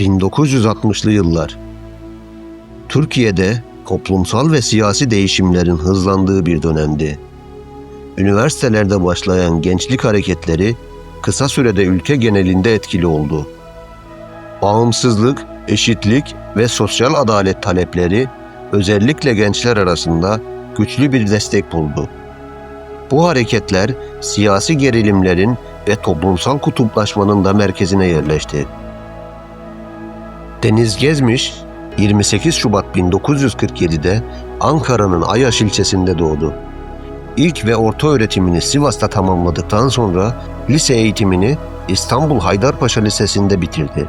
1960'lı yıllar. Türkiye'de toplumsal ve siyasi değişimlerin hızlandığı bir dönemdi. Üniversitelerde başlayan gençlik hareketleri kısa sürede ülke genelinde etkili oldu. Bağımsızlık, eşitlik ve sosyal adalet talepleri özellikle gençler arasında güçlü bir destek buldu. Bu hareketler siyasi gerilimlerin ve toplumsal kutuplaşmanın da merkezine yerleşti. Deniz Gezmiş 28 Şubat 1947'de Ankara'nın Ayaş ilçesinde doğdu. İlk ve orta öğretimini Sivas'ta tamamladıktan sonra lise eğitimini İstanbul Haydarpaşa Lisesi'nde bitirdi.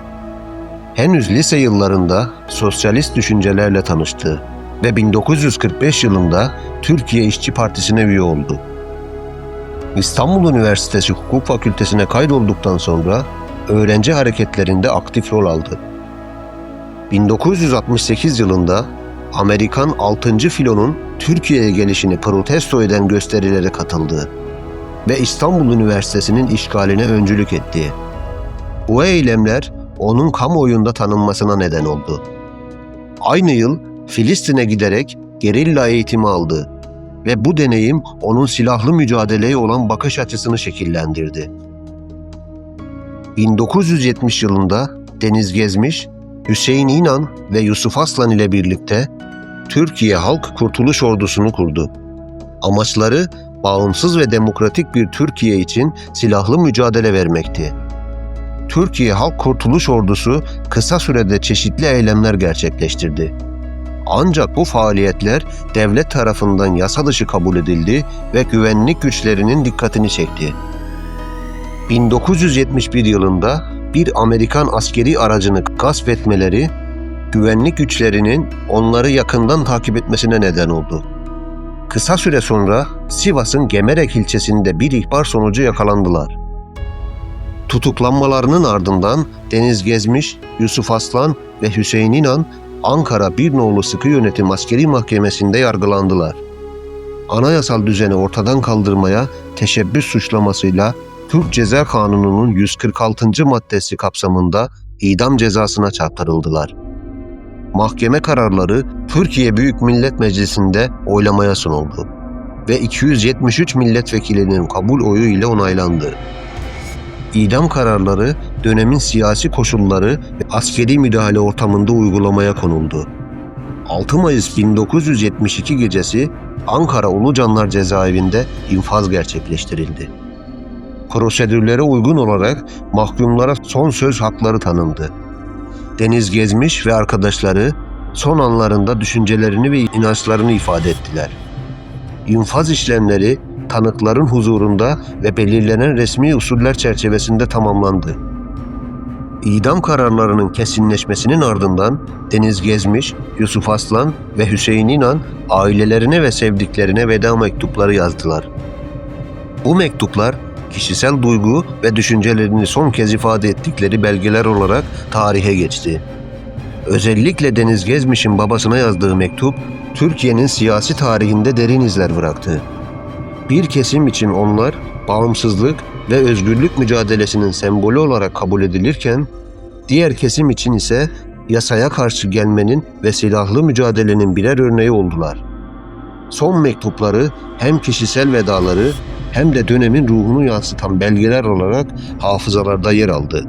Henüz lise yıllarında sosyalist düşüncelerle tanıştı ve 1945 yılında Türkiye İşçi Partisi'ne üye oldu. İstanbul Üniversitesi Hukuk Fakültesine kaydolduktan sonra öğrenci hareketlerinde aktif rol aldı. 1968 yılında Amerikan 6. filonun Türkiye'ye gelişini protesto eden gösterilere katıldı ve İstanbul Üniversitesi'nin işgaline öncülük etti. Bu eylemler onun kamuoyunda tanınmasına neden oldu. Aynı yıl Filistin'e giderek gerilla eğitimi aldı ve bu deneyim onun silahlı mücadeleye olan bakış açısını şekillendirdi. 1970 yılında Deniz Gezmiş, Hüseyin İnan ve Yusuf Aslan ile birlikte Türkiye Halk Kurtuluş Ordusu'nu kurdu. Amaçları bağımsız ve demokratik bir Türkiye için silahlı mücadele vermekti. Türkiye Halk Kurtuluş Ordusu kısa sürede çeşitli eylemler gerçekleştirdi. Ancak bu faaliyetler devlet tarafından yasa dışı kabul edildi ve güvenlik güçlerinin dikkatini çekti. 1971 yılında bir Amerikan askeri aracını gasp etmeleri, güvenlik güçlerinin onları yakından takip etmesine neden oldu. Kısa süre sonra Sivas'ın Gemerek ilçesinde bir ihbar sonucu yakalandılar. Tutuklanmalarının ardından Deniz Gezmiş, Yusuf Aslan ve Hüseyin İnan Ankara Bir Nolu Sıkı Yönetim Askeri Mahkemesi'nde yargılandılar. Anayasal düzeni ortadan kaldırmaya teşebbüs suçlamasıyla Türk Ceza Kanunu'nun 146. maddesi kapsamında idam cezasına çarptırıldılar. Mahkeme kararları Türkiye Büyük Millet Meclisi'nde oylamaya sunuldu ve 273 milletvekilinin kabul oyu ile onaylandı. İdam kararları dönemin siyasi koşulları ve askeri müdahale ortamında uygulamaya konuldu. 6 Mayıs 1972 gecesi Ankara Ulucanlar Cezaevinde infaz gerçekleştirildi. Prosedürlere uygun olarak mahkumlara son söz hakları tanındı. Deniz Gezmiş ve arkadaşları son anlarında düşüncelerini ve inançlarını ifade ettiler. İnfaz işlemleri tanıkların huzurunda ve belirlenen resmi usuller çerçevesinde tamamlandı. İdam kararlarının kesinleşmesinin ardından Deniz Gezmiş, Yusuf Aslan ve Hüseyin İnan ailelerine ve sevdiklerine veda mektupları yazdılar. Bu mektuplar kişisel duygu ve düşüncelerini son kez ifade ettikleri belgeler olarak tarihe geçti. Özellikle Deniz Gezmiş'in babasına yazdığı mektup Türkiye'nin siyasi tarihinde derin izler bıraktı. Bir kesim için onlar bağımsızlık ve özgürlük mücadelesinin sembolü olarak kabul edilirken, diğer kesim için ise yasaya karşı gelmenin ve silahlı mücadelenin birer örneği oldular. Son mektupları hem kişisel vedaları hem de dönemin ruhunu yansıtan belgeler olarak hafızalarda yer aldı.